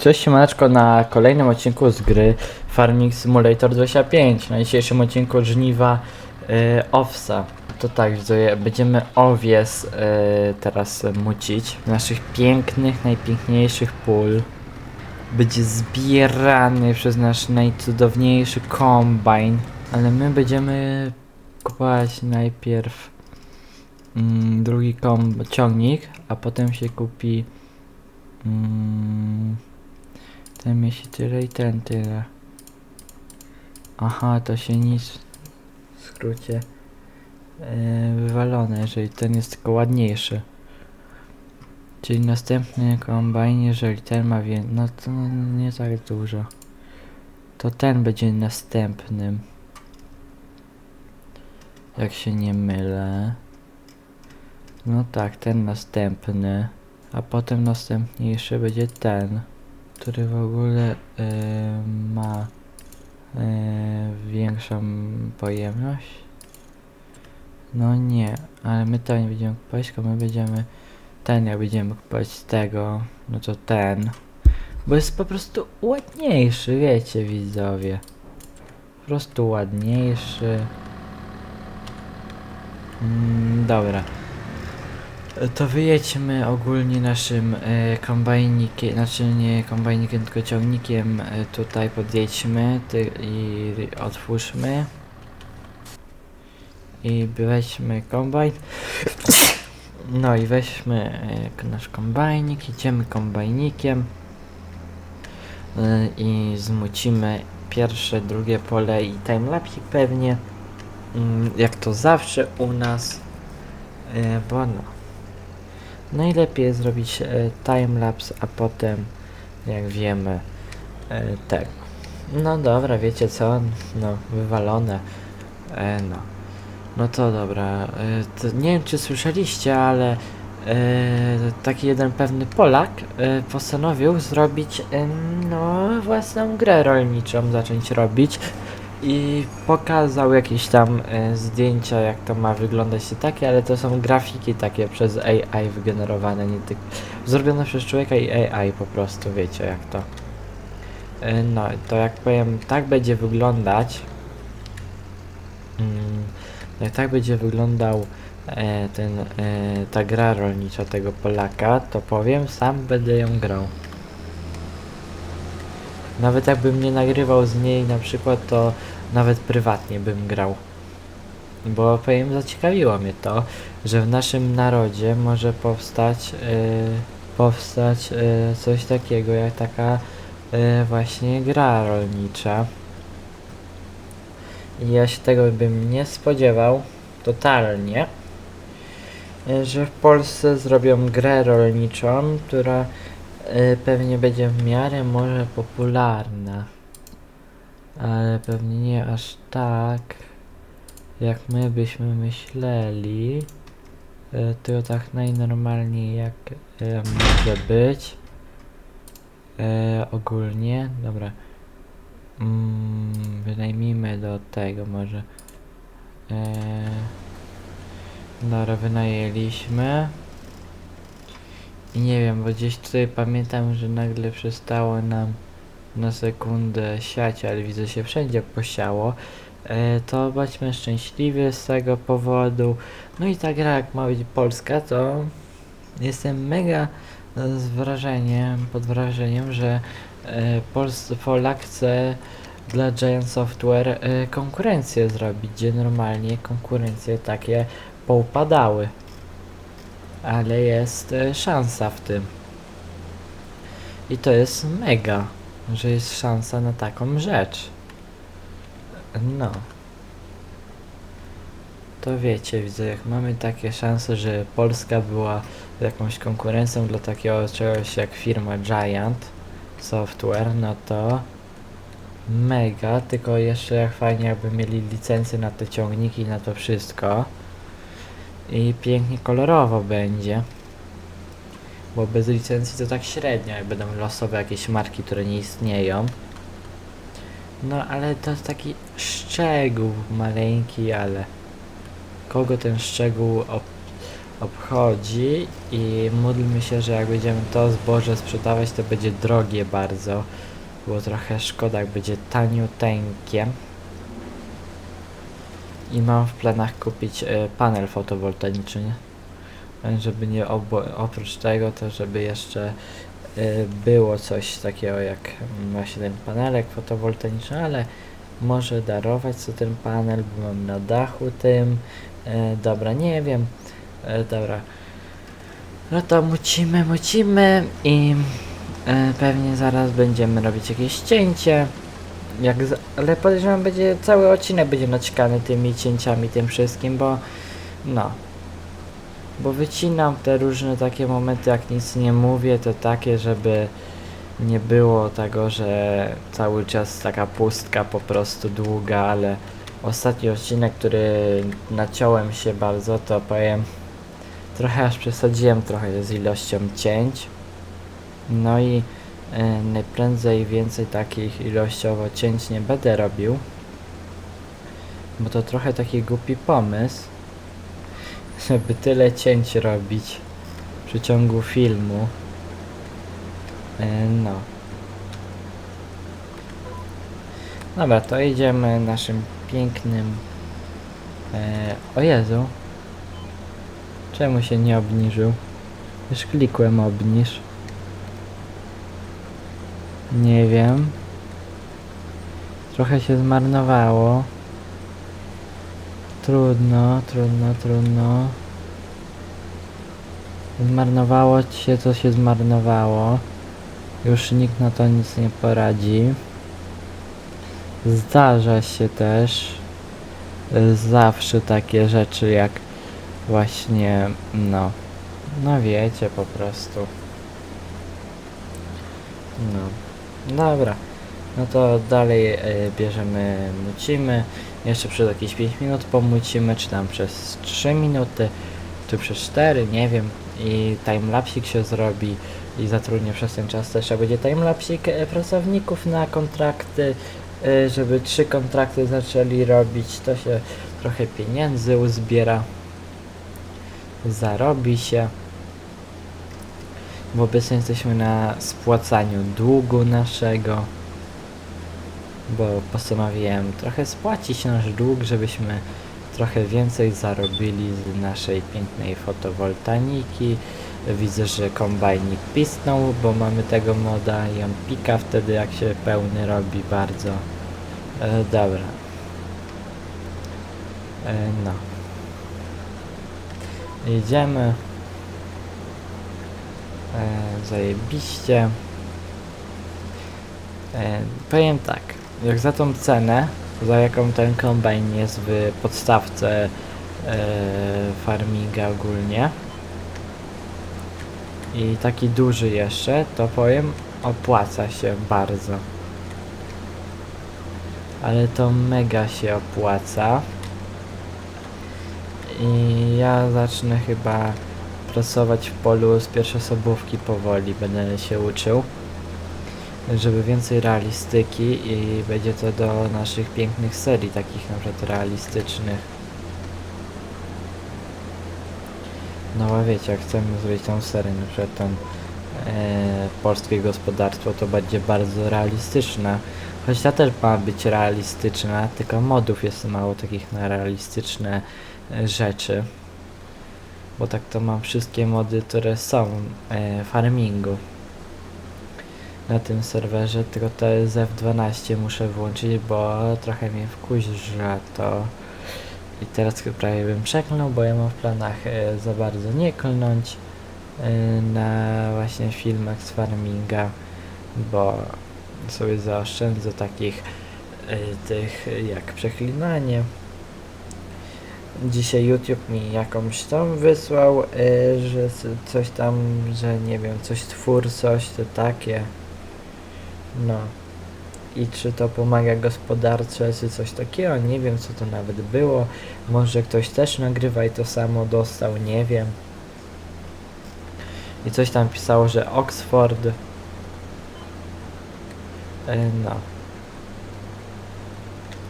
Cześć siemaneczko na kolejnym odcinku z gry Farming Simulator 25 Na dzisiejszym odcinku żniwa y, owsa. To tak, widzowie, będziemy owies y, teraz mucić. Naszych pięknych, najpiękniejszych pól. Będzie zbierany przez nasz najcudowniejszy kombajn. Ale my będziemy kupować najpierw mm, drugi ciągnik A potem się kupi Mm, ten mieści tyle i ten tyle. Aha, to się nic w skrócie e, wywalone, jeżeli ten jest tylko ładniejszy. Czyli następny kombajn, jeżeli ten ma więcej, no to nie tak dużo. To ten będzie następnym. Jak się nie mylę. No tak, ten następny. A potem następniejszy będzie ten, który w ogóle y, ma y, większą pojemność. No nie, ale my to nie będziemy kupować, tylko my będziemy ten, jak będziemy kupować tego, no to ten. Bo jest po prostu ładniejszy, wiecie widzowie. Po prostu ładniejszy. Mm, dobra. To wyjedźmy ogólnie naszym e, kombajnikiem, znaczy nie kombajnikiem, tylko ciągnikiem e, tutaj podjedźmy ty, i otwórzmy. I weźmy kombajn. No i weźmy e, nasz kombajnik, idziemy kombajnikiem e, i zmucimy pierwsze, drugie pole i timelapsik pewnie, mm, jak to zawsze u nas, e, bo no. Najlepiej zrobić e, timelapse, a potem, jak wiemy, e, tego. No dobra, wiecie co? No, wywalone. E, no. No to dobra. E, to nie wiem, czy słyszeliście, ale e, taki jeden pewny Polak e, postanowił zrobić em, no, własną grę rolniczą, zacząć robić i pokazał jakieś tam e, zdjęcia, jak to ma wyglądać i takie, ale to są grafiki takie przez AI wygenerowane, nie tylko zrobione przez człowieka i AI po prostu, wiecie jak to. E, no, to jak powiem, tak będzie wyglądać. Mm, jak tak będzie wyglądał e, ten, e, ta gra rolnicza tego Polaka, to powiem, sam będę ją grał. Nawet jakbym nie nagrywał z niej na przykład, to nawet prywatnie bym grał. Bo powiem, zaciekawiło mnie to, że w naszym narodzie może powstać, yy, powstać yy, coś takiego jak taka yy, właśnie gra rolnicza. I ja się tego bym nie spodziewał, totalnie, że w Polsce zrobią grę rolniczą, która pewnie będzie w miarę może popularna. Ale pewnie nie aż tak, jak my byśmy myśleli. Y, tylko tak najnormalniej jak y, może być. Ogólnie, dobra. Mm, wynajmijmy do tego może. Dobra, wynajęliśmy. I nie wiem, bo gdzieś tutaj pamiętam, że nagle przestało nam na sekundę siać, ale widzę się wszędzie posiało. E, to bądźmy szczęśliwi z tego powodu. No i ta gra jak ma być polska, to jestem mega z wrażeniem, pod wrażeniem, że e, Pols Polak chce dla Giant Software e, konkurencję zrobić, gdzie normalnie konkurencje takie poupadały ale jest e, szansa w tym. I to jest mega, że jest szansa na taką rzecz. No. To wiecie, widzę, jak mamy takie szanse, że Polska była jakąś konkurencją dla takiego czegoś jak firma Giant Software, no to mega, tylko jeszcze jak fajnie jakby mieli licencję na te ciągniki na to wszystko. I pięknie kolorowo będzie. Bo bez licencji to tak średnio, jak będą losowe jakieś marki, które nie istnieją. No ale to jest taki szczegół maleńki, ale kogo ten szczegół ob obchodzi i módlmy się, że jak będziemy to zboże sprzedawać, to będzie drogie bardzo, bo trochę szkoda, jak będzie taniuteńkie. I mam w planach kupić e, panel fotowoltaiczny, żeby nie obo- oprócz tego, to żeby jeszcze e, było coś takiego jak właśnie ten panelek fotowoltaiczny, ale może darować co ten panel, bo mam na dachu tym. E, dobra, nie wiem. Dobra. No to mucimy, mucimy i pewnie zaraz będziemy robić jakieś cięcie. Jak z, ale podejrzewam będzie cały odcinek będzie naćkany tymi cięciami, tym wszystkim, bo no. Bo wycinam te różne takie momenty, jak nic nie mówię, to takie, żeby nie było tego, że cały czas taka pustka po prostu długa, ale ostatni odcinek, który naciąłem się bardzo, to powiem trochę aż przesadziłem trochę z ilością cięć. No i najprędzej więcej takich ilościowo cięć nie będę robił. Bo to trochę taki głupi pomysł, żeby tyle cięć robić w przeciągu filmu. E, no. Dobra, to idziemy naszym pięknym. E, o Jezu. Czemu się nie obniżył? Już klikłem obniż. Nie wiem. Trochę się zmarnowało. Trudno, trudno, trudno. Zmarnowało się, co się zmarnowało. Już nikt na to nic nie poradzi. Zdarza się też zawsze takie rzeczy jak właśnie, no, no wiecie po prostu. No, dobra. No to dalej y, bierzemy, mucimy. Jeszcze przez jakieś 5 minut pomucimy, czy tam przez 3 minuty, czy przez 4, nie wiem. I timelapsik się zrobi i zatrudnię przez ten czas też, jak będzie timelapsik e, pracowników na kontrakty, e, żeby trzy kontrakty zaczęli robić, to się trochę pieniędzy uzbiera, zarobi się. Bo obecnie jesteśmy na spłacaniu długu naszego, bo postanowiłem trochę spłacić nasz dług, żebyśmy trochę więcej zarobili z naszej pięknej fotowoltaiki. Widzę, że kombajnik pisnął, bo mamy tego moda i on pika wtedy jak się pełny robi bardzo. E, dobra. E, no. Idziemy. E, zajebiście. E, powiem tak, jak za tą cenę, za jaką ten kombajn jest w podstawce e, farminga ogólnie, i taki duży jeszcze, to powiem, opłaca się bardzo. Ale to mega się opłaca. I ja zacznę chyba pracować w polu z pierwszosobówki powoli, będę się uczył. Żeby więcej realistyki i będzie to do naszych pięknych serii, takich na przykład realistycznych. No a wiecie, jak chcemy zrobić tą serię, na przykład ten e, polskie gospodarstwo, to będzie bardzo realistyczna. Choć ta też ma być realistyczna, tylko modów jest mało takich na realistyczne rzeczy. Bo tak to mam wszystkie mody, które są e, farmingu na tym serwerze, tylko to jest F12 muszę włączyć, bo trochę mnie wkuźra to. I teraz prawie bym przeklnął, bo ja mam w planach e, za bardzo nie klnąć e, na właśnie filmach z farminga, bo sobie zaoszczędzę takich e, tych jak przeklinanie. Dzisiaj YouTube mi jakąś tam wysłał, e, że coś tam, że nie wiem, coś twór, coś to takie. No. I czy to pomaga gospodarce, czy coś takiego, nie wiem co to nawet było. Może ktoś też nagrywa i to samo dostał, nie wiem. I coś tam pisało, że Oxford. E, No.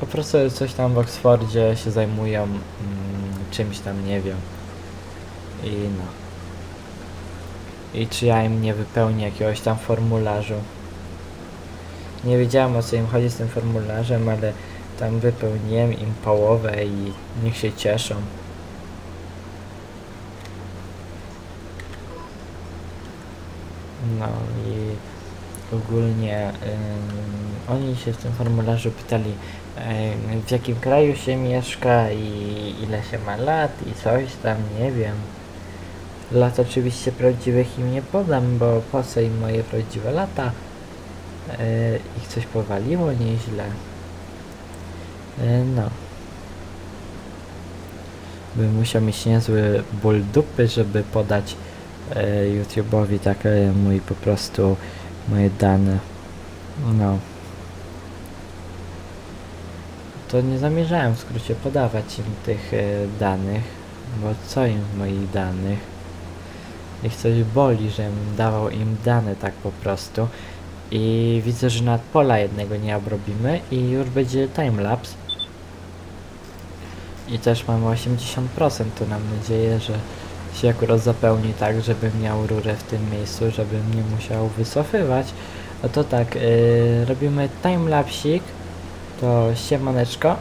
Po prostu coś tam w Oxfordzie się zajmują mm, czymś tam, nie wiem. I no. I czy ja im nie wypełnię jakiegoś tam formularzu. Nie wiedziałem o co im chodzi z tym formularzem, ale tam wypełniłem im połowę i niech się cieszą. No i ogólnie ym, oni się w tym formularzu pytali ym, w jakim kraju się mieszka i ile się ma lat i coś tam, nie wiem. Lat oczywiście prawdziwych im nie podam, bo po co im moje prawdziwe lata? Yy, ich coś powaliło nieźle. Yy, no. Bym musiał mieć niezły ból dupy, żeby podać e, YouTube'owi tak e, mój po prostu moje dane. No. To nie zamierzałem w skrócie podawać im tych e, danych, bo co im w moich danych? Ich coś boli, że dawał im dane tak po prostu. I widzę, że nawet pola jednego nie obrobimy i już będzie timelapse. I też mamy 80%, to mam nadzieję, że się akurat zapełni tak, żebym miał rurę w tym miejscu, żebym nie musiał wycofywać. No to tak, yy, robimy timelapsik, to siemaneczko.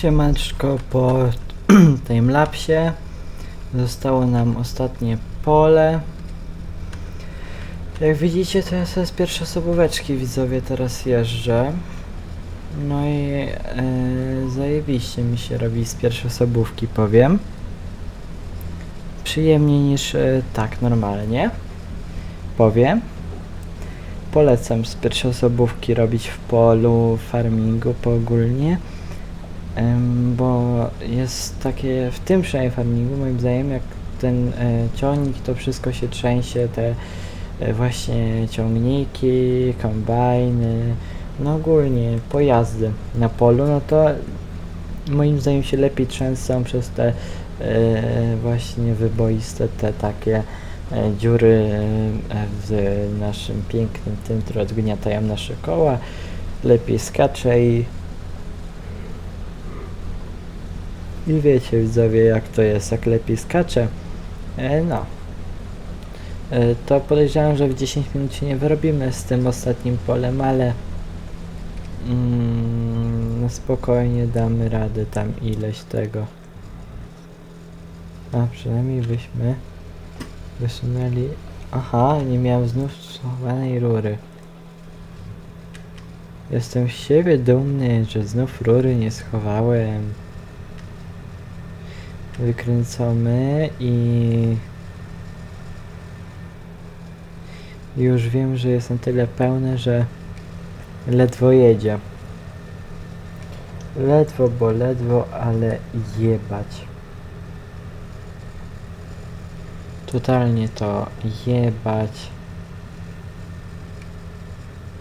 Siemanczko po timelapsie. Zostało nam ostatnie pole. Jak widzicie, to ja sobie z pierwszosobóweczki widzowie teraz jeżdżę. No i e, zajebiście mi się robi z pierwszosobówki, powiem. Przyjemniej niż e, tak normalnie. Powiem. Polecam z pierwszosobówki robić w polu, farmingu poogólnie. Em, bo jest takie, w tym przynajmniej farmingu, moim zdaniem, jak ten e, ciągnik, to wszystko się trzęsie, te e, właśnie ciągniki, kombajny, no ogólnie pojazdy na polu, no to moim zdaniem się lepiej trzęsą przez te e, właśnie wyboiste, te takie dziury w naszym pięknym tym, które odgniatają nasze koła, lepiej skacze i I wiecie widzowie jak to jest, jak lepiej skacze. E, no. E, to podejrzewam, że w 10 minut się nie wyrobimy z tym ostatnim polem, ale mm, no spokojnie damy radę tam ileś tego. A przynajmniej byśmy wysunęli... Aha, nie miałem znów schowanej rury. Jestem z siebie dumny, że znów rury nie schowałem wykręcamy i już wiem, że jest na tyle pełne, że ledwo jedzie. Ledwo, bo ledwo, ale jebać. Totalnie to jebać.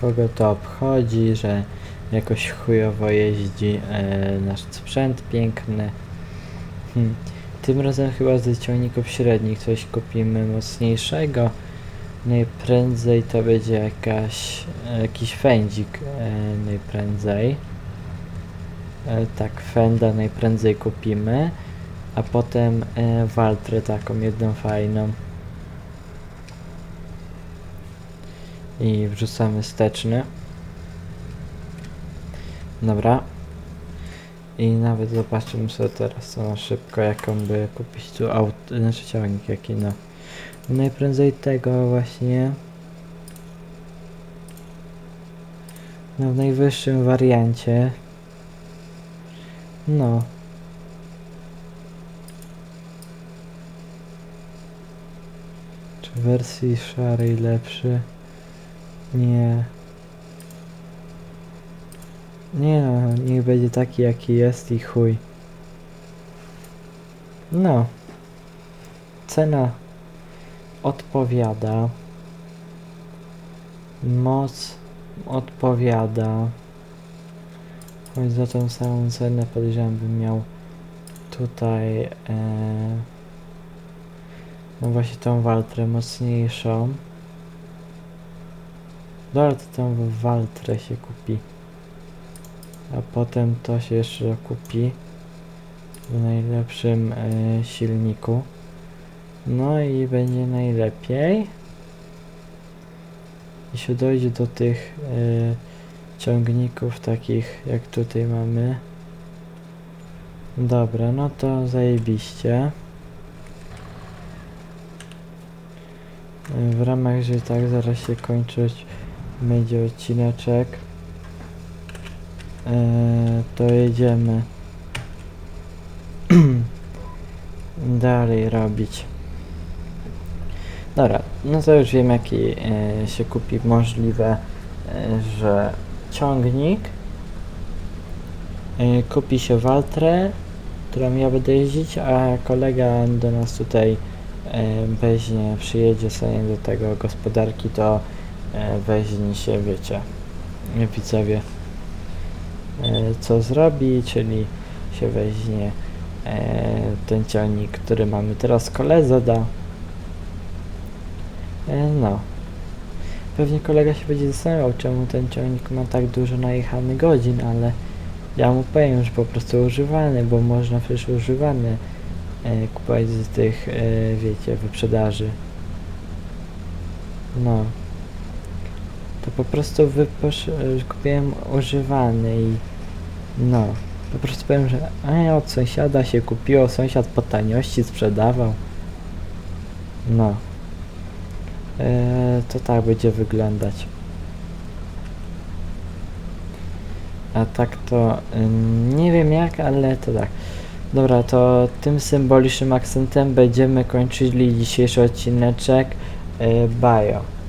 Kogo to obchodzi, że jakoś chujowo jeździ e, nasz sprzęt piękny. Hmm. Tym razem chyba z ciągników średnich coś kupimy mocniejszego. Najprędzej to będzie jakaś, jakiś fędzik e, najprędzej. E, tak, fenda najprędzej kupimy. A potem e, waltrę taką jedną fajną. I wrzucamy steczny. Dobra. I nawet zobaczymy sobie teraz co na szybko, jaką by kupić tu aut, znaczy ciągnik jaki no. Najprędzej tego właśnie. No w najwyższym wariancie. No. Czy w wersji szarej lepszy? Nie. Nie niech będzie taki jaki jest i chuj. No. Cena odpowiada. Moc odpowiada. Choć za tą samą cenę podejrzewam bym miał tutaj e, no właśnie tą waltrę mocniejszą. Dobra, to tą waltrę się kupi a potem to się jeszcze kupi w najlepszym e, silniku. No i będzie najlepiej. Jeśli dojdzie do tych e, ciągników takich jak tutaj mamy. Dobra no to zajebiście. E, w ramach, że tak zaraz się kończyć będzie odcineczek Eee, to jedziemy. Dalej robić. Dobra, no to już wiem jaki e, się kupi możliwe, e, że ciągnik. E, kupi się Waltrę, którą ja będę jeździć, a kolega do nas tutaj e, weźmie, przyjedzie sobie do tego gospodarki, to e, weźmie się, wiecie, widzowie. e, co zrobi, czyli się weźmie e, ten ciągnik, który mamy teraz koledze da. E, no. Pewnie kolega się będzie zastanawiał, czemu ten ciągnik ma tak dużo najechanych godzin, ale ja mu powiem, że po prostu używany, bo można przecież używany e, kupować z tych, e, wiecie, wyprzedaży. No. To po prostu wyposz- kupiłem używany i no. Po prostu powiem, że a od sąsiada się kupiło, sąsiad po taniości sprzedawał. No. Eee, to tak będzie wyglądać. A tak to ym, nie wiem jak, ale to tak. Dobra, to tym symbolicznym akcentem będziemy kończyli dzisiejszy odcineczek. Yy, bajo.